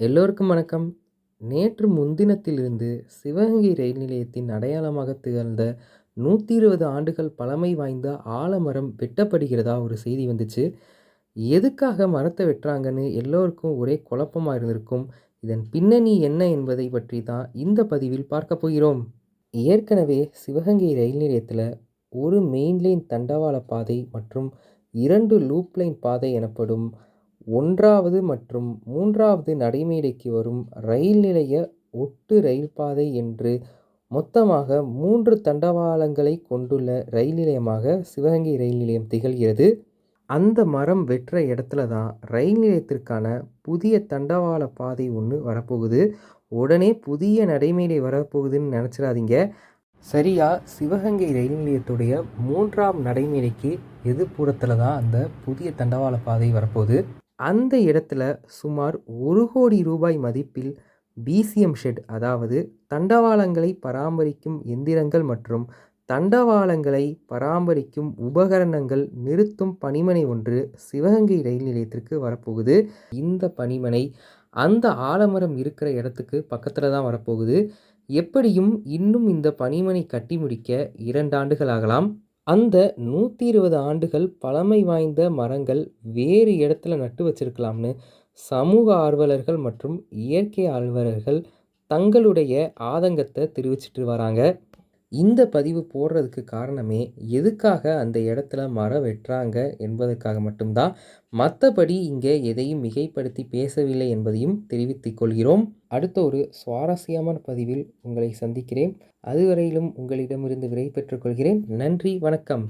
எல்லோருக்கும் வணக்கம். நேற்று முன்தினத்திலிருந்து சிவகங்கை ரயில் நிலையத்தின் அடையாளமாக திகழ்ந்த 120 ஆண்டுகள் பழமை வாய்ந்த ஆலமரம் வெட்டப்படுகிறதா ஒரு செய்தி வந்துச்சு. எதுக்காக மரத்தை வெட்டுறாங்கன்னு எல்லோருக்கும் ஒரே குழப்பமா இருந்திருக்கும். இதன் பின்னணி என்ன என்பதை பற்றி தான் இந்த பதிவில் பார்க்கப் போகிறோம். ஏற்கனவே சிவகங்கை ரயில் நிலையத்தில் ஒரு மெயின் லைன் தண்டவாள பாதை மற்றும் இரண்டு லூப் லைன் பாதை எனப்படும் ஒன்றாவது மற்றும் மூன்றாவது நடைமேடைக்கு வரும் ரயில் நிலைய ஒட்டு ரயில் பாதை என்று மொத்தமாக மூன்று தண்டவாளங்களை கொண்டுள்ள ரயில் நிலையமாக சிவகங்கை ரயில் நிலையம் திகழ்கிறது. அந்த மரம் வெட்டுற இடத்துல தான் ரயில் நிலையத்திற்கான புதிய தண்டவாள பாதை ஒன்று வரப்போகுது. உடனே புதிய நடைமேடை வரப்போகுதுன்னு நினச்சிடாதீங்க சரியா சிவகங்கை ரயில் நிலையத்துடைய மூன்றாம் நடைமேடைக்கு எதிர்ப்புறத்தில் தான் அந்த புதிய தண்டவாள பாதை வரப்போகுது. அந்த இடத்துல சுமார் ஒரு கோடி ரூபாய் மதிப்பில் பிசிஎம் ஷெட் அதாவது தண்டவாளங்களை பராமரிக்கும் எந்திரங்கள் மற்றும் தண்டவாளங்களை பராமரிக்கும் உபகரணங்கள் நிறுத்தும் பணிமனை ஒன்று சிவகங்கை ரயில் நிலையத்திற்கு வரப்போகுது. இந்த பணிமனை அந்த ஆலமரம் இருக்கிற இடத்துக்கு பக்கத்தில் தான் வரப்போகுது. எப்படியும் இன்னும் இந்த பணிமனை கட்டி முடிக்க இரண்டு ஆண்டுகள் ஆகலாம். அந்த 120 ஆண்டுகள் பழமை வாய்ந்த மரங்கள் வேறு இடத்துல நட்டு வச்சிருக்கலாம்னு சமூக ஆர்வலர்கள் மற்றும் இயற்கை ஆர்வலர்கள் தங்களுடைய ஆதங்கத்தை தெரிவிச்சிட்டு வராங்க. இந்த பதிவு போடுறதுக்கு காரணமே எதுக்காக அந்த இடத்துல மரம் வெட்டுறாங்க என்பதற்காக மட்டும்தான் மற்றபடி இங்கே எதையும் மிகைப்படுத்தி பேசவில்லை என்பதையும் தெரிவித்துக் கொள்கிறோம். அடுத்த ஒரு சுவாரஸ்யமான பதிவில் உங்களை சந்திக்கிறேன். அதுவரையிலும் உங்களிடமிருந்து விடை பெற்றுக் கொள்கிறேன். நன்றி, வணக்கம்.